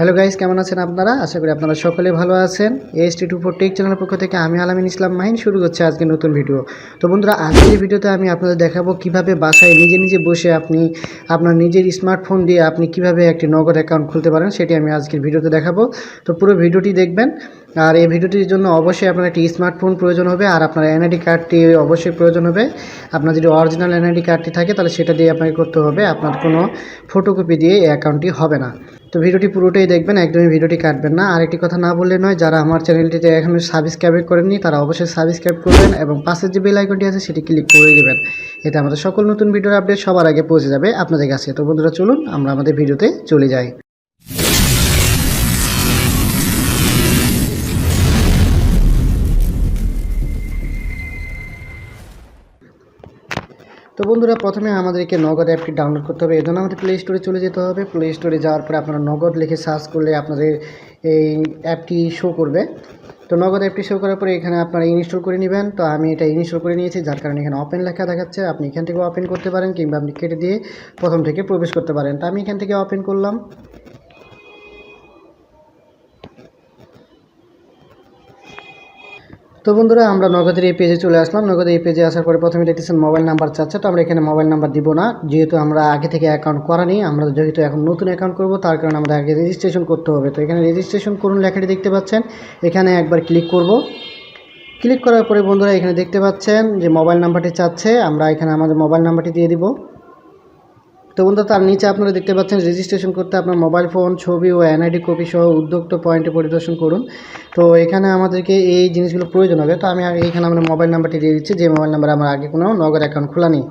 Hello guys, কেমন আছেন আপনারা? আশা করি আপনারা সকলে ভালো আছেন। S T two four tech চ্যানেলের পক্ষ থেকে আমি আলামিন ইসলাম মাহিন, শুরু করছে আজকে নতুন ভিডিও। তো বন্ধুরা, আজকের ভিডিওতে আমি আপনাদের দেখাবো কীভাবে বাসায় নিজে নিজে বসে আপনি আপনার নিজের স্মার্টফোন দিয়ে আপনি কীভাবে একটি নগদ অ্যাকাউন্ট খুলতে পারেন, সেটি আমি আজকের ভিডিওতে দেখাবো। তো পুরো ভিডিওটি দেখবেন। আর এই ভিডিওটির জন্য অবশ্যই আপনার একটি স্মার্টফোন প্রয়োজন হবে, আর আপনার এনআইডি কার্ডটি অবশ্যই প্রয়োজন হবে। আপনার যদি অরিজিনাল এনআইডি কার্ডটি থাকে, তাহলে সেটা দিয়ে আপনাকে করতে হবে। আপনার কোনো ফটোকপি দিয়ে এই অ্যাকাউন্টটি হবে না। তো ভিডিওটি পুরোটাই দেখবেন, একদমই ভিডিওটি কাটবেন না। আর একটি কথা না বললে নয়, যারা আমার চ্যানেলটিতে এখনও সাবস্ক্রাইব করেননি, তারা অবশ্যই সাবস্ক্রাইব করবেন এবং পাশের যে বেল আইকনটি আছে, সেটি ক্লিক করে দেবেন। এতে আমাদের সকল নতুন ভিডিওর আপডেট সবার আগে পৌঁছে যাবে আপনাদের কাছে। তো বন্ধুরা, চলুন আমরা আমাদের ভিডিওতে চলে যাই। তো বন্ধুরা, প্রথমে আমাদেরকে নগদ অ্যাপটি ডাউনলোড করতে হবে। এই জন্য আমাদের প্লে স্টোরে চলে যেতে হবে। প্লে স্টোরে যাওয়ার পরে আপনারা নগদ লিখে সার্চ করলে আপনাদের এই অ্যাপটি শো করবে। তো নগদ অ্যাপটি শো করার পরে এখানে আপনারা ইনস্টল করে নেবেন। তো আমি এটা ইনস্টল করে নিয়েছি, যার কারণে এখানে ওপেন লেখা দেখাচ্ছে। আপনি এখান থেকে ওপেন করতে পারেন কিংবা আপনি কেটে দিয়ে প্রথম থেকে প্রবেশ করতে পারেন। তো আমি এখান থেকে ওপেন করলাম। তো বন্ধুরা, আমরা নগদের এই পেজে চলে আসলাম। নগদের এই পেজে আসার পরে প্রথমে দেখতেছেন মোবাইল নাম্বার চাচ্ছে, তো আমরা এখানে মোবাইল নাম্বার দিব না। যেহেতু আমরা আগে থেকে অ্যাকাউন্ট করা নেই, আমরা যেহেতু এখন নতুন অ্যাকাউন্ট করব, তার কারণে আমাদের আগে রেজিস্ট্রেশন করতে হবে। তো এখানে রেজিস্ট্রেশন করুন লেখাটি দেখতে পাচ্ছেন। এখানে একবার ক্লিক করব। ক্লিক করার পরে বন্ধুরা, এখানে দেখতে পাচ্ছেন যে মোবাইল নাম্বারটি চাচ্ছে। আমরা এখানে আমাদের মোবাইল নাম্বারটি দিয়ে দিব। তো বন্ধু, তার নিচে আপনারা দেখতে পাচ্ছেন রেজিস্ট্রেশন করতে আপনার মোবাইল ফোন ছবি ও এনআইডি কপি সহ উদ্যোক্ত পয়েন্টে পরিদর্শন করুন। তো এখানে আমাদেরকে এই জিনিসগুলো প্রয়োজন হবে। তো আমি এইখানে আমার মোবাইল নাম্বারটি দিয়ে দিচ্ছি। যে মোবাইল নাম্বার আমার আগে কোনো নগদ অ্যাকাউন্ট খোলা নেই।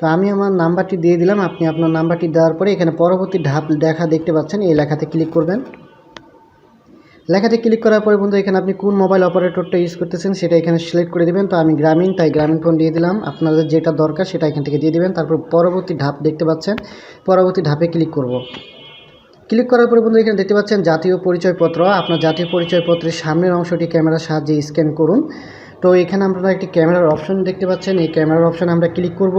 তো আমি আমার নাম্বারটি দিয়ে দিলাম। আপনি আপনার নাম্বারটি দেওয়ার পরে এখানে পরবর্তী ধাপ দেখা দেখতে পাচ্ছেন। এই লেখাতে ক্লিক করবেন। লেখাতে ক্লিক করার পরে বন্ধু, এখানে আপনি কোন মোবাইল অপারেটরটা ইউজ করতেছেন সেটা এখানে সিলেক্ট করে দেবেন। তো আমি গ্রামীণ, তাই গ্রামীণ ফোন দিয়ে দিলাম। আপনাদের যেটা দরকার সেটা এখান থেকে দিয়ে দেবেন। তারপর পরবর্তী ধাপ দেখতে পাচ্ছেন। পরবর্তী ধাপে ক্লিক করব। ক্লিক করার পরে বন্ধু, এখানে দেখতে পাচ্ছেন জাতীয় পরিচয়পত্র। আপনার জাতীয় পরিচয়পত্রের সামনের অংশটি ক্যামেরার সাহায্যে স্ক্যান করুন। তো এখানে আপনারা একটি ক্যামেরার অপশন দেখতে পাচ্ছেন। এই ক্যামেরার অপশনে আমরা ক্লিক করব।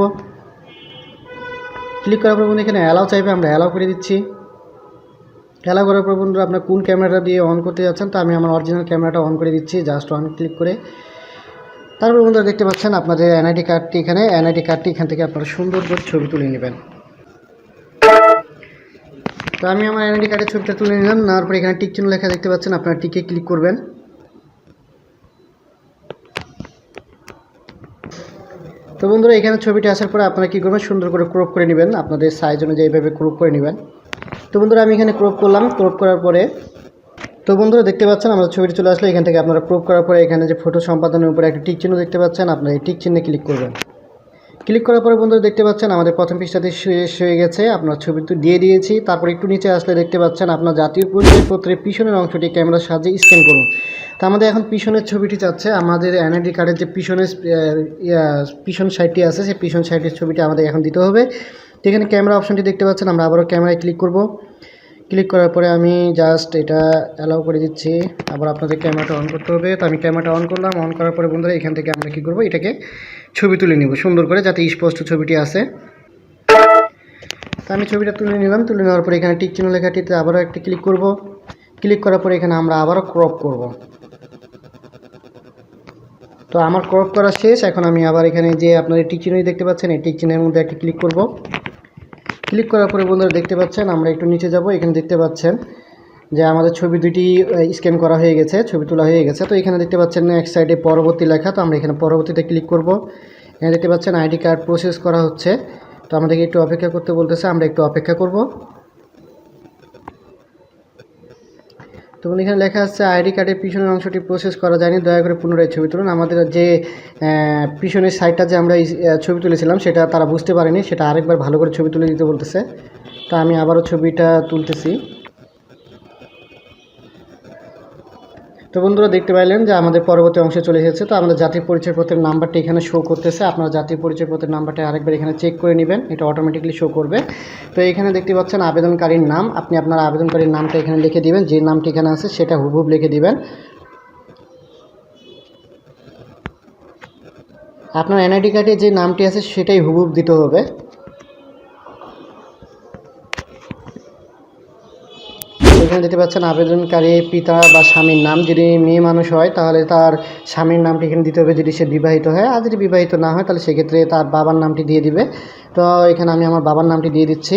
ক্লিক করার পর বন্ধু, এখানে অ্যালাউ চাইবে, আমরা অ্যালাউ করে দিচ্ছি। অ্যালাউ করার পর বন্ধুরা, আপনার কোন ক্যামেরাটা দিয়ে অন করতে যাচ্ছেন, তো আমি আমার অরিজিনাল ক্যামেরাটা অন করে দিচ্ছি জাস্ট অন ক্লিক করে। তারপর বন্ধুরা দেখতে পাচ্ছেন আপনাদের এনআইডি কার্ডটি এখানে এনআইডি কার্ডটি এখান থেকে আপনারা সুন্দর করে ছবি তুলে নেবেন। তো আমি আমার এনআইডি কার্ডের ছবিটা তুলে নিলাম, নেওয়ার পরে এখানে টিক চিহ্ন লেখা দেখতে পাচ্ছেন, আপনারা টিকে ক্লিক করবেন। তো বন্ধুরা, এখানে ছবিটি আসার পরে আপনারা কী করবেন, সুন্দর করে ক্রপ করে নেবেন, আপনাদের সাইজ অনুযায়ী এইভাবে ক্রপ করে নেবেন। তো বন্ধুরা, আমি এখানে ক্রপ করলাম। ক্রপ করার পরে তো বন্ধুরা, দেখতে পাচ্ছেন, আমাদের ছবিটি চলে আসলে। এখান থেকে আপনারা ক্রপ করার পরে এখানে যে ফটো সম্পাদনের উপরে একটা টিক চিহ্ন দেখতে পাচ্ছেন, আপনারা এই টিক চিহ্নে ক্লিক করবেন। ক্লিক করার পরে বন্ধুরা, দেখতে পাচ্ছেন, আমাদের প্রথম পৃষ্ঠাতে শেষ হয়ে গেছে। আপনার ছবি তো দিয়ে দিয়েছি। তারপর একটু নিচে আসলে দেখতে পাচ্ছেন, আপনার জাতীয় পরিচয়পত্রের পিছনের অংশটি ক্যামেরার সাহায্যে স্ক্যান করুন। তো আমাদের এখন পিছনের ছবিটি চাচ্ছে আমাদের এনআইডি কার্ডের যে পিছনের পিছন সাইডটি আছে, সেই পিছন সাইডের ছবিটি আমাদের এখন দিতে হবে। এখানে ক্যামেরা অপশনটি দেখতে পাচ্ছেন, আমরা আবারও ক্যামেরায় ক্লিক করব। ক্লিক করার পরে আমি জাস্ট এটা অ্যালাউ করে দিচ্ছি। আবার আপনাদের ক্যামেরাটা অন করতে হবে। তো আমি ক্যামেরাটা অন করলাম। অন করার পরে বন্ধুরা, এখান থেকে আমরা কী করব? এটাকে ছবি তুলে নিব সুন্দর করে, যাতে স্পষ্ট ছবিটি আসে। তো আমি ছবিটা তুলে নিলাম। তুলে নেওয়ার পরে এখানে টিক চিহ্ন লেখাটিতে আবারও একটা ক্লিক করব। ক্লিক করার পরে এখানে আমরা আবারও ক্রপ করব। তো আমার ক্রপ করা শেষ। এখন আমি আবার এখানে যে আপনার এই দেখতে পাচ্ছেন, এই টিক চিহ্নের মধ্যে একটা ক্লিক করব। ক্লিক করার পরে বন্ধুরা দেখতে পাচ্ছেন, আমরা একটু নিচে যাব, এখানে দেখতে পাচ্ছেন যে আমাদের ছবি দুটি স্ক্যান করা হয়ে গেছে, ছবি তোলা হয়ে গেছে। তো এখানে দেখতে পাচ্ছেন এক সাইডে পরবর্তী লেখা, তো আমরা এখানে পরবর্তীতে ক্লিক করব। এখানে দেখতে পাচ্ছেন আইডি কার্ড প্রসেস করা হচ্ছে। তো আমাদেরকে একটু অপেক্ষা করতে বলতেছে, আমরা একটু অপেক্ষা করব। তো এখানে লেখা আছে, আইডি কার্ডের পিছনের অংশটি প্রসেস করা যায়নি, দয়া করে পুনরায় ছবি তুলুন। আমাদের যে পিছনের সাইডটা যে আমরা ছবি তুলেছিলাম, সেটা তারা বুঝতে পারেনি, সেটা আরেকবার ভালো করে ছবি তুলে দিতে বলতেছে। তা আমি আবারও ছবিটা তুলতেছি। তো বন্ধুরা দেখতে পাইলেন যে আমাদের পরবর্তী অংশে চলে এসেছে। তো আমাদের জাতীয় পরিচয়পত্রের নাম্বারটি এখানে শো করতেছে। আপনারা জাতীয় পরিচয়পত্রের নাম্বারটা আরেকবার এখানে চেক করে নেবেন। এটা অটোমেটিকলি শো করবে। তো এখানে দেখতে পাচ্ছেন আবেদনকারীর নাম। আপনি আপনার আবেদনকারীর নামটা এখানে লিখে দিবেন। যে নামটি এখানে আছে সেটা হুবহুব লিখে দিবেন। আপনার এনআইডি কার্ডে যে নামটি আছে সেটাই হুবহুব দিতে হবে। এখানে দেখতে পাচ্ছেন আবেদনকারী পিতা বা স্বামীর নাম। যদি মেয়ে মানুষ হয়, তাহলে তার স্বামীর নামটি এখানে দিতে হবে। যদি সে বিবাহিত হয়, আর যদি বিবাহিত না হয়, তাহলে সেক্ষেত্রে তার বাবার নামটি দিয়ে দিবে। তো এখানে আমি আমার বাবার নামটি দিয়ে দিচ্ছি।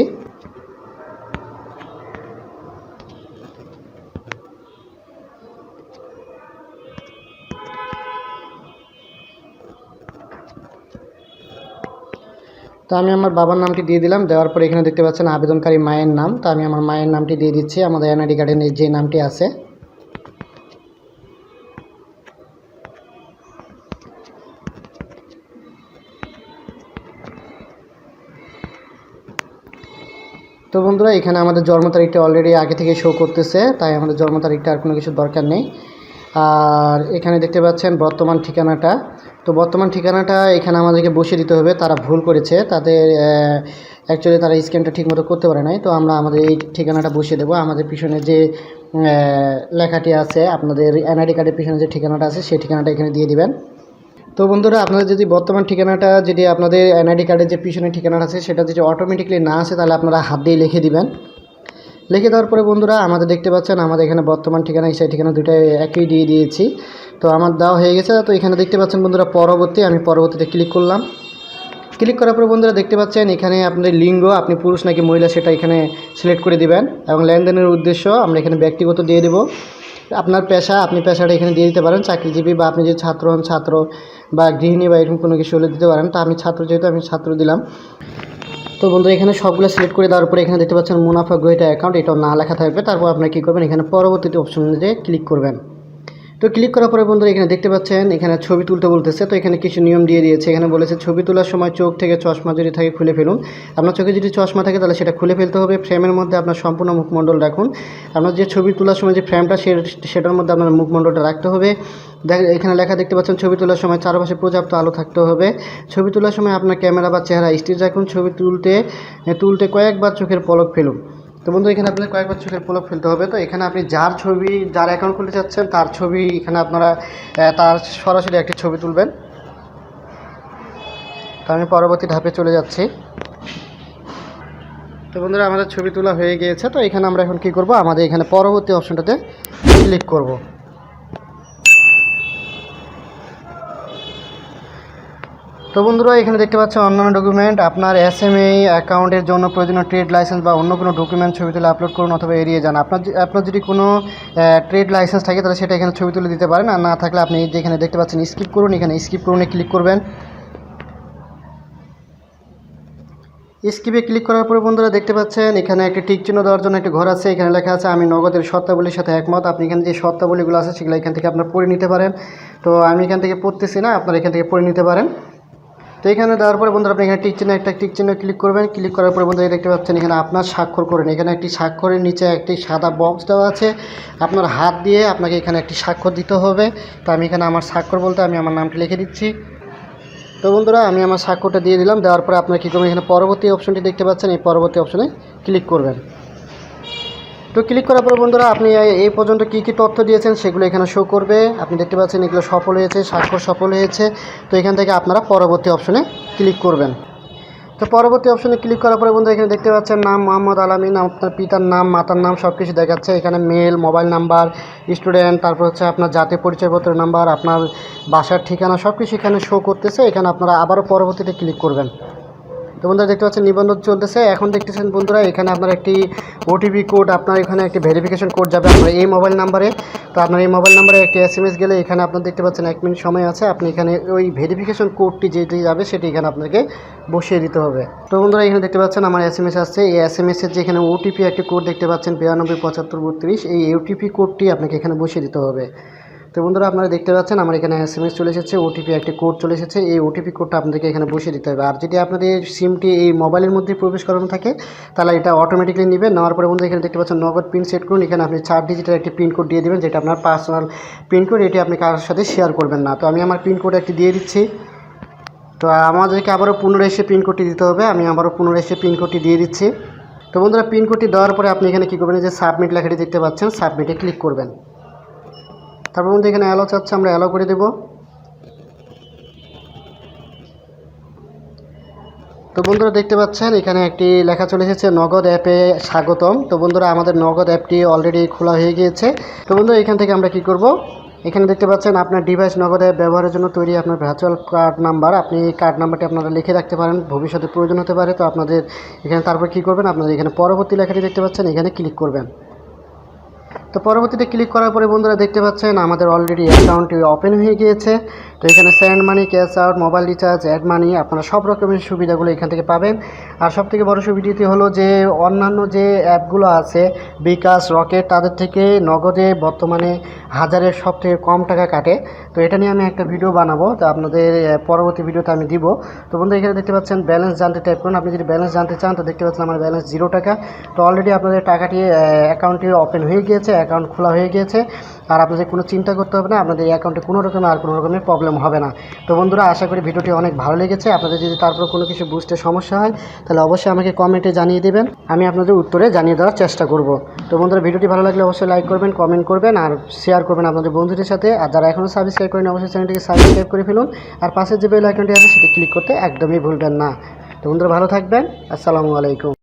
তো আমি আমার বাবার নামটি দিয়ে দিলাম। দেওয়ার পরে এখানে দেখতে পাচ্ছেন আবেদনকারী মায়ের নাম। তো আমি আমার মায়ের নামটি দিয়ে দিচ্ছি। আমাদের এনআইডি কার্ডের যে নামটি আছে। তো বন্ধুরা, এখানে আমাদের জন্ম তারিখটা অলরেডি আগে থেকে শো করতেছে। তাই আমাদের জন্ম তারিখটা আর কোনো কিছু দরকার নেই। আর এখানে দেখতে পাচ্ছেন বর্তমান ঠিকানাটা। তো বর্তমান ঠিকানাটা এখানে আমাদেরকে বসিয়ে দিতে হবে। তারা ভুল করেছে। তাদের অ্যাকচুয়ালি তারা স্ক্যানটা ঠিকমতো করতে পারে নাই। তো আমরা আমাদের এই ঠিকানাটা বসিয়ে দেবো। আমাদের পিছনে যে লেখাটি আছে, আপনাদের এনআইডি কার্ডের পিছনে যে ঠিকানাটা আছে, সেই ঠিকানাটা এখানে দিয়ে দিবেন। তো বন্ধুরা আপনাদের যদি বর্তমান ঠিকানাটা, যদি আপনাদের এনআইডি কার্ডের যে পিছনে ঠিকানাটা আছে, সেটা যদি অটোমেটিকলি না আসে, তাহলে আপনারা হাত দিয়ে লিখে দিবেন। লিখে দেওয়ার পরে বন্ধুরা, আমাদের দেখতে পাচ্ছেন আমাদের এখানে বর্তমান ঠিকানা সেই ঠিকানা দুটাই একই দিয়ে দিয়েছি। তো আমার দেওয়া হয়ে গেছে। তো এখানে দেখতে পাচ্ছেন বন্ধুরা, পরবর্তী আমি পরবর্তীতে ক্লিক করলাম। ক্লিক করার পরে বন্ধুরা দেখতে পাচ্ছেন এখানে আপনাদের লিঙ্গ, আপনি পুরুষ নাকি মহিলা, সেটা এখানে সিলেক্ট করে দিবেন এবং লেনদেনের উদ্দেশ্য আমরা এখানে ব্যক্তিগত দিয়ে দেবো। আপনার পেশা, আপনি পেশাটা এখানে দিয়ে দিতে পারেন, চাকরিজীবী বা আপনি যে ছাত্র হন, ছাত্র বা গৃহিণী বা এরকম কোনো কিছু হলে দিতে পারেন। তো আমি ছাত্র, যেহেতু আমি ছাত্র দিলাম। তো বন্ধু, এখানে সবগুলো সিলেক্ট করে দেওয়ার পরে এখানে দেখতে পাচ্ছেন মুনাফা গ্রহিতা অ্যাকাউন্ট এটাও না লেখা থাকবে। তারপর আপনার কী করবেন? এখানে পরবর্তীতে অপশন অনুযায়ী ক্লিক করবেন। তো ক্লিক করার পরে বন্ধুরা এখানে দেখতে পাচ্ছেন, এখানে ছবি তুলতে বলতেছে। তো এখানে কিছু নিয়ম দিয়ে দিয়েছে। এখানে বলেছে, ছবি তোলার সময় চোখ থেকে চশমা যদি থাকে খুলে ফেলুন। আপনার চোখে যদি চশমা থাকে তাহলে সেটা খুলে ফেলতে হবে। ফ্রেমের মধ্যে আপনার সম্পূর্ণ মুখমণ্ডল রাখুন। আপনার যে ছবি তোলার সময় যে ফ্রেমটা সেটার মধ্যে আপনার মুখমণ্ডলটা রাখতে হবে। এখানে লেখা দেখতে পাচ্ছেন, ছবি তোলার সময় চারপাশে পর্যাপ্ত আলো থাকতে হবে। ছবি তোলার সময় আপনার ক্যামেরা বা চেহারা স্থির রাখুন। ছবি তুলতে তুলতে কয়েকবার চোখের পলক ফেলুন। তো বন্ধু, এখানে আপনার কয়েকবার চোখের পোলক ফেলতে হবে। তো এখানে আপনি যার ছবি, যার অ্যাকাউন্ট খুলতে চাচ্ছেন, তার ছবি এখানে আপনারা তার সরাসরি একটি ছবি তুলবেন। তো আমি পরবর্তী ধাপে চলে যাচ্ছি। তো বন্ধুরা, আমাদের ছবি তোলা হয়ে গিয়েছে। তো এখানে আমরা এখন কি করব? আমাদের এখানে পরবর্তী অপশনটাতে ক্লিক করব। তো বন্ধুরা, এখানে দেখতে পাচ্ছেন অন্যান্য ডকুমেন্ট আপনার এস এম এই অ্যাকাউন্টের জন্য প্রয়োজনীয় ট্রেড লাইসেন্স বা অন্য কোনো ডকুমেন্ট ছবি তুলে আপলোড করুন অথবা এড়িয়ে যান। আপনার আপনার যদি কোনো ট্রেড লাইসেন্স থাকে, তাহলে সেটা এখানে ছবি তুলে দিতে পারেন। আর না থাকলে আপনি এই যে এখানে দেখতে পাচ্ছেন স্কিপ করুন। এখানে স্কিপ করুনে ক্লিক করবেন। স্কিপে ক্লিক করার পরে বন্ধুরা, দেখতে পাচ্ছেন, এখানে একটি টিক চিহ্ন দেওয়ার জন্য একটি ঘর আছে। এখানে লেখা আছে, আমি নগদের শর্তাবলীর সাথে একমত। আপনি এখানে যে শর্তাবলীগুলো আছে, সেগুলো এখান থেকে আপনার পড়ে নিতে পারেন। তো আমি এখান থেকে পড়তেছি না, আপনারা এখান থেকে পড়ে নিতে পারেন। তো এখানে দেওয়ার পরে বন্ধুরা আপনি এখানে টিক চিহ্ন, একটা টিক চিহ্ন ক্লিক করবেন। ক্লিক করার পরে বন্ধুরা দেখতে পাচ্ছেন, এখানে আপনার স্বাক্ষর করেন এখানে একটি স্বাক্ষরের নিচে একটি সাদা বক্স দেওয়া আছে। আপনার হাত দিয়ে আপনাকে এখানে একটি স্বাক্ষর দিতে হবে। তো আমি এখানে আমার স্বাক্ষর বলতে আমি আমার নামটি লিখে দিচ্ছি। তো বন্ধুরা, আমি আমার স্বাক্ষরটা দিয়ে দিলাম। দেওয়ার পরে আপনার কী করবেন? এখানে পরবর্তী অপশনটি দেখতে পাচ্ছেন। এই পরবর্তী অপশনে ক্লিক করবেন। তো ক্লিক করার পরে বন্ধুরা আপনি এই- পর্যন্ত কী কী তথ্য দিয়েছেন সেগুলো এখানে শো করবে। আপনি দেখতে পাচ্ছেন এগুলো সফল হয়েছে, স্বাক্ষর সফল হয়েছে। তো এখান থেকে আপনারা পরবর্তী অপশনে ক্লিক করবেন। তো পরবর্তী অপশনে ক্লিক করার পরে বন্ধু এখানে দেখতে পাচ্ছেন নাম মোহাম্মদ আলামিন, আপনার পিতার নাম, মাতার নাম সব কিছু দেখাচ্ছে। এখানে মেল মোবাইল নাম্বার স্টুডেন্ট তারপর হচ্ছে আপনার জাতীয় পরিচয়পত্রের নাম্বার আপনার বাসার ঠিকানা সব কিছু এখানে শো করতেছে। এখানে আপনারা আবারও পরবর্তীতে ক্লিক করবেন। বন্ধুরা দেখতে পাচ্ছেন, নিবন্ধন চলতেছে। এখন দেখতেছেন বন্ধুরা, এখানে আপনার একটি ওটিপি কোড আপনার এখানে একটি ভেরিফিকেশন কোড যাবে আপনার এই মোবাইল নাম্বারে তো আপনার এই মোবাইল নাম্বারে একটি এস এম এস গেলে এখানে আপনার দেখতে পাচ্ছেন এক মিনিট সময় আছে। আপনি এখানে ওই ভেরিফিকেশন কোডটি যেটি যাবে, সেটি এখানে আপনাকে বসিয়ে দিতে হবে। তো বন্ধুরা, এখানে দেখতে পাচ্ছেন আমার এস এম এস আসছে। এই এস এম এসের যে এখানে ওটিপি একটি কোড দেখতে পাচ্ছেন, বিরানব্বই, পঁচাত্তর, বত্রিশ, এই ওটিপি কোডটি আপনাকে এখানে বসিয়ে দিতে হবে। তো বন্ধুরা, আপনারা দেখতে পাচ্ছেন আমার এখানে এস এম এস চলে এসেছে ওটিপি একটি কোড চলে এসেছে। এই ওটিপি কোডটা আপনাদেরকে এখানে বসিয়ে দিতে হবে। আর যদি আপনাদের সিমটি এই মোবাইলের মধ্যে প্রবেশ করানো থাকে, তাহলে এটা অটোমেটিকলি নেবে নেওয়ার পরে বন্ধু এখানে দেখতে পাচ্ছেন নগদ পিন সেট করুন। এখানে আপনি চার ডিজিটের একটি পিন কোড দিয়ে দেবেন, যেটা আপনার পার্সোনাল পিন কোড এটি আপনি কারোর সাথে শেয়ার করবেন না। তো আমি আমার পিন কোড একটি দিয়ে দিচ্ছি। তো আমাদেরকে আবারও পুনরায় এসে পিন কোডটি দিতে হবে। আমি আবারও পুনরায় এসে পিন কোডটি দিয়ে দিচ্ছি। তো বন্ধুরা পিন কোডটি দেওয়ার পরে আপনি এখানে কী করবেন? যে সাবমিট লেখাটি দেখতে পাচ্ছেন সাবমিটে ক্লিক করবেন। তারপর বন্ধু এখানে অ্যালো চাচ্ছে, আমরা অ্যালো করে দেব। তো বন্ধুরা দেখতে পাচ্ছেন, এখানে একটি লেখা চলে এসেছে, নগদ অ্যাপে স্বাগতম। তো বন্ধুরা, আমাদের নগদ অ্যাপটি অলরেডি খোলা হয়ে গিয়েছে। তো বন্ধুরা, এখান থেকে আমরা কি করব? এখানে দেখতে পাচ্ছেন, আপনার ডিভাইস নগদ অ্যাপ ব্যবহারের জন্য তৈরি আপনার ভার্চুয়াল কার্ড নাম্বার আপনি এই কার্ড নাম্বারটি আপনারা লিখে রাখতে পারেন, ভবিষ্যতে প্রয়োজন হতে পারে। তো আপনাদের এখানে তারপর কি করবেন? আপনাদের এখানে পরবর্তী লেখাটি দেখতে পাচ্ছেন, এখানে ক্লিক করবেন। তো পরবর্তীতে ক্লিক করার পরে বন্ধুরা দেখতে পাচ্ছেন আমাদের অলরেডি অ্যাকাউন্টটি ওপেন হয়ে গিয়েছে। তো এখানে send money cash out mobile recharge add money আপনারা সব রকমের সুবিধাগুলো এখান থেকে পাবেন। আর সব থেকে বড় সুবিধাটি হলো যে অন্যান্য যে অ্যাপগুলো আছে, বিকাশ, রকেট, তাদের থেকে নগদে বর্তমানে হাজারের সব থেকে কম টাকা কাটে। তো এটা নিয়ে আমি একটা ভিডিও বানাবো, তো আপনাদের পরবর্তী ভিডিওতে আমি দিব। তো বন্ধু এখানে দেখতে পাচ্ছেন ব্যালেন্স জানতে টাইপ করুন। আপনি যদি ব্যালেন্স জানতে চান, তো দেখতে পাচ্ছেন আমার ব্যালেন্স জিরো টাকা। তো অলরেডি আপনাদের টাকাটি অ্যাকাউন্টটি ওপেন হয়ে গিয়েছে। অ্যাকাউন্ট খোলা হয়ে গিয়েছে। আর আপনাদের কোনো চিন্তা করতে হবে না, আপনাদের অ্যাকাউন্টে কোনো রকমের আর কোনো রকমের প্রবলেম হবে না। তো বন্ধুরা, আশা করি ভিডিওটি অনেক ভালো লেগেছে। আপনাদের যদি তারপর কোনো কিছু বুঝতে সমস্যা হয়, তাহলে অবশ্যই আমাকে কমেন্টে জানিয়ে দেবেন। আমি আপনাদের উত্তরে জানিয়ে দেওয়ার চেষ্টা করব। তো বন্ধুরা, ভিডিওটি ভালো লাগলে অবশ্যই লাইক করবেন কমেন্ট করবেন আর শেয়ার করবেন আপনাদের বন্ধুদের সাথে। আর যারা এখনও সাবস্ক্রাইব করেন অবশ্যই চ্যানেলটিকে সাবস্ক্রাইব করে ফেলুন। আর পাশের যে বেল আইকনটি আছে, সেটি ক্লিক করতে একদমই ভুলবেন না। তো বন্ধুরা, ভালো থাকবেন। আসসালামু আলাইকুম।